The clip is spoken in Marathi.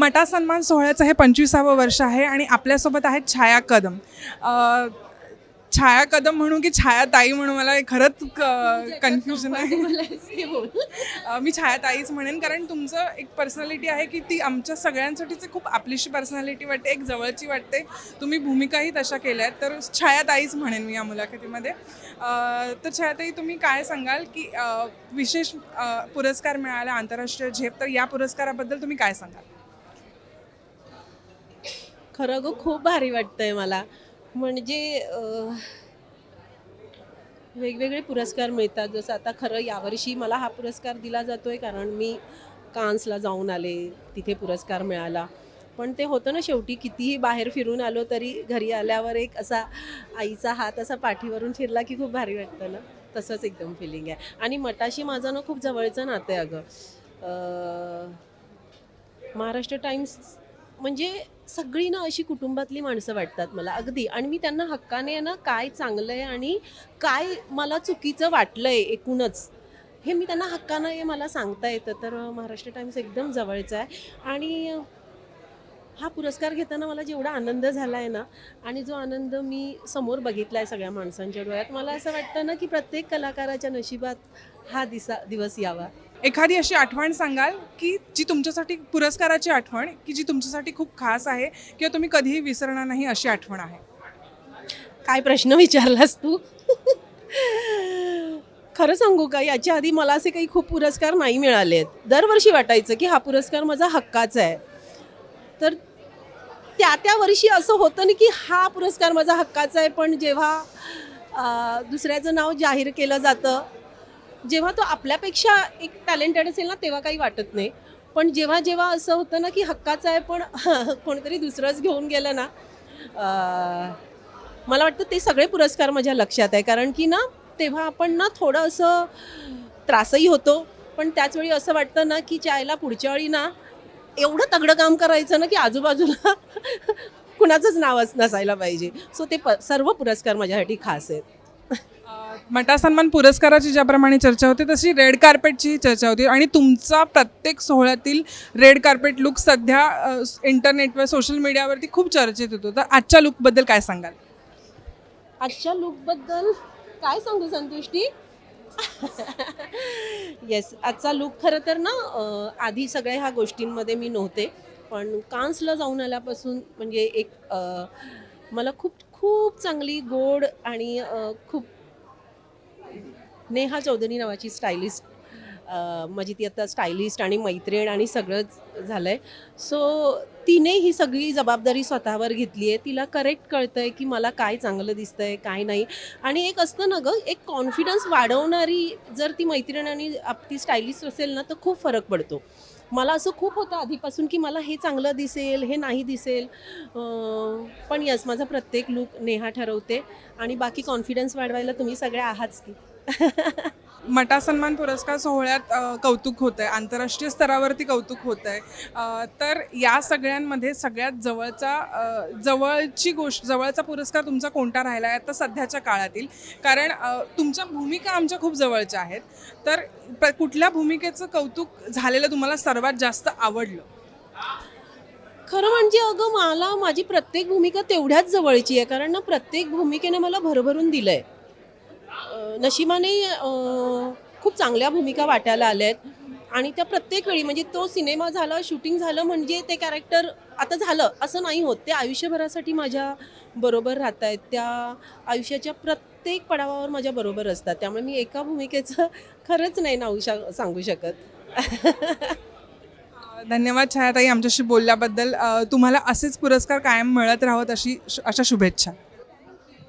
मटा सन्मान सोहळ्याचं हे पंचवीसावं वर्ष आहे आणि आपल्यासोबत आहेत छाया कदम. छाया कदम म्हणू की छाया ताई म्हणू मला खरंच कन्फ्युजन आहे मी छाया ताईच म्हणेन कारण तुमचं एक पर्सनॅलिटी आहे की ती आमच्या सगळ्यांसाठीच खूप आपलीशी पर्सनॅलिटी वाटते एक जवळची वाटते. तुम्ही भूमिकाही तशा केल्या आहेत तर छाया ताईच म्हणेन मी या मुलाखतीमध्ये. तर छाया ताई तुम्ही काय सांगाल की विशेष पुरस्कार मिळाला आंतरराष्ट्रीय झेप तर या पुरस्काराबद्दल तुम्ही काय सांगाल? खरं ग खूप भारी वाटतंय मला. म्हणजे अं, वेगवेगळे पुरस्कार मिळतात. जसं आता खरं यावर्षी मला हा पुरस्कार दिला जातोय कारण मी कान्सला जाऊन आले तिथे पुरस्कार मिळाला. पण ते होतं ना शेवटी कितीही बाहेर फिरून आलो तरी घरी आल्यावर एक असा आईचा हात असा पाठीवरून फिरला की खूप भारी वाटतं ना. तसंच एकदम फिलिंग आहे. आणि मटाशी माझं ना खूप जवळचं नातं आहे अगं. अं, महाराष्ट्र टाइम्स म्हणजे सगळी ना अशी कुटुंबातली माणसं वाटतात मला अगदी. आणि मी त्यांना हक्काने ना काय चांगलं आहे आणि काय मला चुकीचं वाटलंय एकूणच हे मी त्यांना हक्कानं हे मला सांगता येतं. तर महाराष्ट्र टाइम्स एकदम जवळचं आहे. आणि हा पुरस्कार घेताना मला जेवढा आनंद झाला आहे ना आणि जो आनंद मी समोर बघितला आहे सगळ्या माणसांच्या डोळ्यात मला असं वाटतं ना की प्रत्येक कलाकाराच्या नशिबात हा दिसा दिवस यावा. एखादी अशी आठवण सांगाल की जी तुमच्यासाठी पुरस्काराची आठवण की जी तुमच्यासाठी खूप खास आहे किंवा तुम्ही कधीही विसरणार नाही अशी आठवण आहे? काय प्रश्न विचारलास तू? खरं सांगू का? याच्या आधी मला असे काही खूप पुरस्कार नाही मिळाले आहेत दरवर्षी वाटायचं की हा पुरस्कार माझा हक्काचा आहे. तर त्या त्या वर्षी असं होतं ना की हा पुरस्कार माझा हक्काचा आहे पण जेव्हा दुसऱ्याचं नाव जाहीर केलं जातं जेव्हा तो आपल्यापेक्षा एक टॅलेंटेड असेल ना तेव्हा काही वाटत नाही. पण जेव्हा जेव्हा असं होतं ना की हक्काचं आहे पण कोणीतरी दुसरंच घेऊन गेलं ना मला वाटतं ते सगळे पुरस्कार माझ्या लक्षात आहे. कारण की ना तेव्हा आपण ना थोडं असं त्रासही होतो. पण त्याचवेळी असं वाटतं ना की चायला पुढच्या वेळी ना एवढं तगडं काम करायचं ना की आजूबाजूला कुणाचंच नाव नसायला पाहिजे. सो ते प सर्व पुरस्कार माझ्यासाठी खास आहेत. मटा सन्मान पुरस्काराची ज्याप्रमाणे चर्चा होते तशी रेड कार्पेटची चर्चा होती. आणि तुमचा प्रत्येक सोहळ्यातील रेड कार्पेट लुक सध्या अ, इंटरनेटवर सोशल मीडियावरती खूप चर्चेत होतो. तर आजच्या लुकबद्दल काय सांगाल? आजच्या लुकबद्दल काय सांगू संतुष्टी येस आजचा लुक खरं तर ना अं, आधी सगळ्या ह्या गोष्टींमध्ये मी नव्हते. पण कान्सला जाऊन आल्यापासून म्हणजे एक अं, मला खूप खूप चांगली गोड आणि अं, खूप नेहा चौधरी नावाची स्टायलिस्ट माझी म्हणजे ती आता स्टायलिस्ट आणि मैत्रीण आणि सगळंच झालं आहे सो तिने ही सगळी जबाबदारी स्वतःवर घेतली आहे. तिला करेक्ट कळतं आहे की मला काय चांगलं दिसतं आहे काय नाही. आणि एक असतं ना गं एक कॉन्फिडन्स वाढवणारी जर ती मैत्रीण आणि आप- ती स्टायलिस्ट असेल ना तर खूप फरक पडतो. मला असं खूप होतं आधीपासून की मला हे चांगलं दिसेल हे नाही दिसेल. पण यस माझा प्रत्येक लुक नेहा ठरवते. आणि बाकी कॉन्फिडन्स वाढवायला तुम्ही सगळे आहात की. मटा सन्मान पुरस्कार सोहळ्यात कौतुक होतं आहे आंतरराष्ट्रीय स्तरावरती कौतुक होतं आहे तर या सगळ्यांमध्ये सगळ्यात जवळचा जवळची गोष्ट जवळचा पुरस्कार तुमचा कोणता राहिला आहे? आता सध्याच्या काळातील. कारण तुमच्या भूमिका आमच्या खूप जवळच्या आहेत. तर प- कुठल्या भूमिकेचं कौतुक झालेलं तुम्हाला सर्वात जास्त आवडलं? खरं म्हणजे अगं मला माझी प्रत्येक भूमिका तेवढ्याच जवळची आहे. कारण ना प्रत्येक भूमिकेने मला भरभरून दिलं आहे नशिबाने खूप चांगल्या भूमिका वाटायला आल्या आहेत आणि त्या प्रत्येक वेळी म्हणजे तो सिनेमा झाला शूटिंग झालं म्हणजे ते कॅरेक्टर आता झालं असं नाही होत. ते आयुष्यभरासाठी माझ्या बरोबर राहत आहेत त्या आयुष्याच्या प्रत्येक पडावावर माझ्या बरोबर असतात. त्यामुळे मी एका भूमिकेचं खरंच नाही नाऊ शा सांगू शकत. धन्यवाद छायाताई आमच्याशी बोलल्याबद्दल. तुम्हाला असेच पुरस्कार कायम मिळत राहत अशी अशा शुभेच्छा.